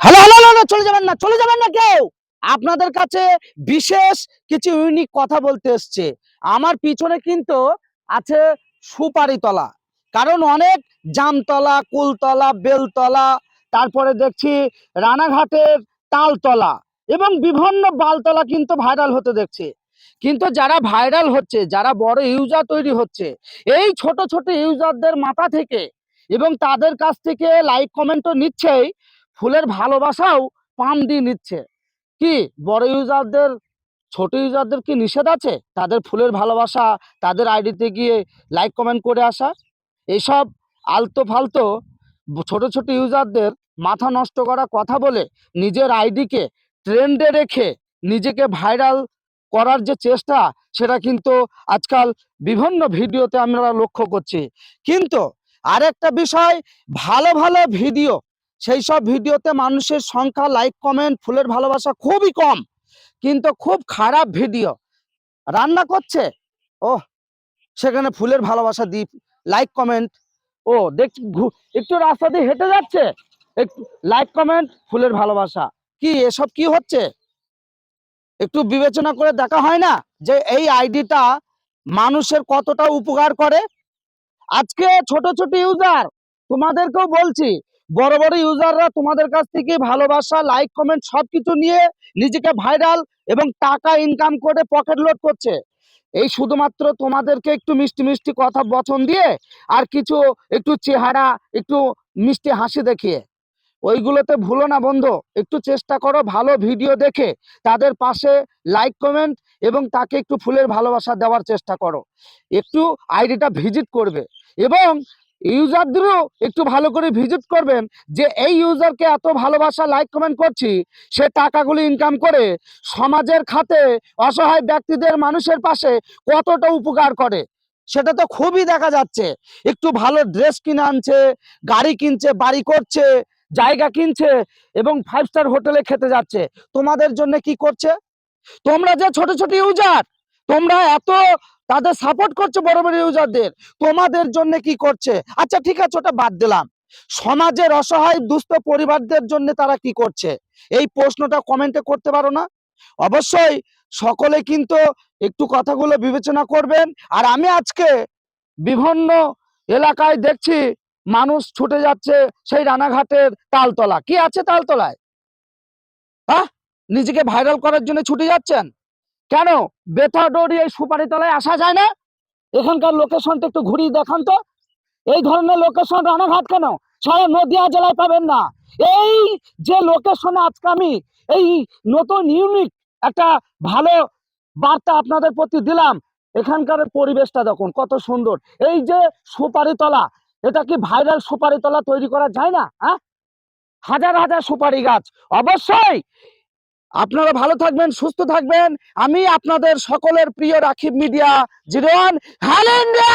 Hello hello hello, চলে যাবেন না, চলে যাবেন না কেউ। আপনাদের কাছে বিশেষ কিছু ইউনিক কথা বলতে এসছে। আমার পিছনে কিন্তু আছে সুপারিতলা। কারণ অনেক জামতলা, কুলতলা, বেলতলা, তারপরে দেখছি রানাঘাটের তালতলা এবং বিভিন্ন বালতলা কিন্তু ভাইরাল হতে দেখছি। কিন্তু যারা ভাইরাল হচ্ছে, যারা বড় ইউজার তৈরি হচ্ছে, এই ছোট ছোট ইউজারদের মাথা থেকে এবং তাদের কাছ থেকে লাইক কমেন্টও নিচ্ছেই ফুলের ভালোবাসাও পাম দিয়ে নিচ্ছে। কি? বড় ইউজারদের, ছোট ইউজারদের কি নিষেধ আছে? তাদের ফুলের ভালোবাসা, তাদের আইডিতে গিয়ে লাইক, কমেন্ট করে আসা? এইসব আলতো ফালতো ছোট ছোট ইউজারদের মাথা নষ্ট করা কথা বলে নিজের আইডিকে ট্রেন্ডে রেখে নিজেকে ভাইরাল করার যে চেষ্টা, সেটা কিন্তু আজকাল বিভিন্ন ভিডিওতে আমরা লক্ষ্য করছি। কিন্তু আরেকটা বিষয়, ভালো ভালো ভিডিও সেই সব ভিডিওতে মানুষের সংখ্যা লাইক কমেন্ট ফুলের ভালোবাসা খুবই কম, কিন্তু খুব খারাপ ভিডিও। রান্না করছে? ও সেখানে ফুলের ভালোবাসা দি লাইক কমেন্ট ও, দেখ একটু রাস্তা দিয়ে হেঁটে যাচ্ছে? লাইক কমেন্ট ফুলের ভালোবাসা। কি, এসব কি হচ্ছে? একটু বিবেচনা করে দেখা হয় না যে এই আইডিটা মানুষের কতটা উপকার করে? আজকে ছোট ছোট ইউজার তোমাদেরকেও বলছি বড় বড় ইউজাররা তোমাদের কাছ থেকে ভালোবাসা লাইক কমেন্ট সবকিছু নিয়ে নিজেকে ভাইরাল এবং টাকা ইনকাম করে পকেট লোড করছে। এই শুধুমাত্র তোমাদেরকে একটু মিষ্টি মিষ্টি কথা বচন দিয়ে আর কিছু একটু চেহারা, একটু মিষ্টি হাসি দেখিয়ে। ওইগুলোতে ভুলো না বন্ধু, একটু চেষ্টা করো ভালো ভিডিও দেখে তাদের পাশে লাইক কমেন্ট এবং তাকে একটু ফুলের ভালোবাসা দেওয়ার চেষ্টা করো। একটু আইডিটা ভিজিট করবে এবং ইউজারদেরও একটু ভালো করে ভিজিট করবেন যে এই ইউজারকে এত ভালোবাসা লাইক কমেন্ট করছি, সে টাকাগুলি ইনকাম করে সমাজের খাতে অসহায় ব্যক্তিদের মানুষের পাশে কতটা উপকার করে। সেটা তো খুবই দেখা যাচ্ছে। একটু ভালো ড্রেস কিনে আনছে, গাড়ি কিনছে, বাড়ি করছে, জায়গা কিনছে এবং ফাইভ স্টার হোটেলে খেতে যাচ্ছে। তোমাদের জন্য কি করছে? তোমরা যে ছোট ছোট ইউজার তোমরা এত তাদের সাপোর্ট করছ বড় বড় ইউজারদের তোমাদের জন্য কি করছে? আচ্ছা ঠিক আছে, ওটা বাদ দিলাম। সমাজের অসহায়, দুস্থ পরিবারদের জন্য তারা কি করছে? এই প্রশ্নটা কমেন্টে করতে পারো না? অবশ্যই সকলে কিন্তু একটু কথাগুলো বিবেচনা করবেন। আর আমি আজকে বিভিন্ন এলাকায় দেখছি মানুষ ছুটে যাচ্ছে সেই রানাঘাটের তালতলা। কি আছে তালতলায়? হ্যাঁ নিজেকে ভাইরাল করার জন্য ছুটে যাচ্ছেন? কেন? বেথাডোরি এই সুপারি তলায় আসা যায় না? এখানকার লোকেশনটা একটু ঘুরিয়ে দেখান তো। এই ধরনের লোকেশন রানাঘাট কেন? সারা নদিয়া জেলায় পাবেন না। এই যে লোকেশনে আজকে আমি, এই নতুন ইউনিক একটা ভালো বার্তা আপনাদের প্রতি দিলাম, এখানকার পরিবেশটা দেখুন কত সুন্দর। এই যে সুপারি তলা এটা কি ভাইরাল সুপারি তলা তৈরি করা যায় না? হ্যাঁ? হাজার হাজার সুপারি গাছ। অবশ্যই আপনারা ভালো থাকবেন সুস্থ থাকবেন। আমি আপনাদের সকলের প্রিয় রাখিব মিডিয়া জিরোয়ান হ্যালেন্ডা